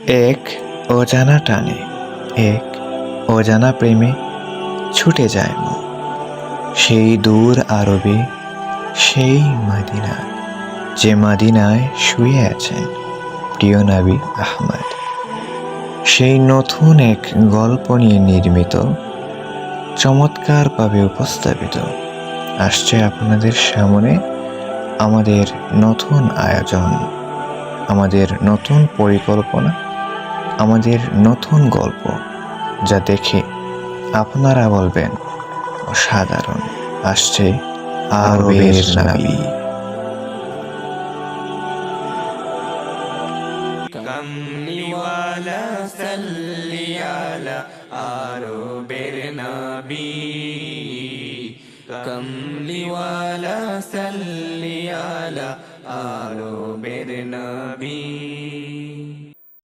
এক অজানা টানে, এক অজানা প্রেমে ছুটে যায় মন। সেই দূর আরবে, সেই মাদিনা যে মাদিনায় শুয়ে আছেন প্রিয় নবী আহমদ। সেই নতুন এক গল্প নিয়ে নির্মিত চমৎকারভাবে উপস্থাপিত, আসছে আপনাদের সামনে আমাদের নতুন আয়োজন, আমাদের নতুন পরিকল্পনা। আমাদের নতুন গল্প যা দেখে আপনারা বলবেন অসাধারণ আসছে আরবের নাবি। কমলিওয়ালা সাল্লি আলা আরবের নবী। কমলিওয়ালা সাল্লি আরবের নবী।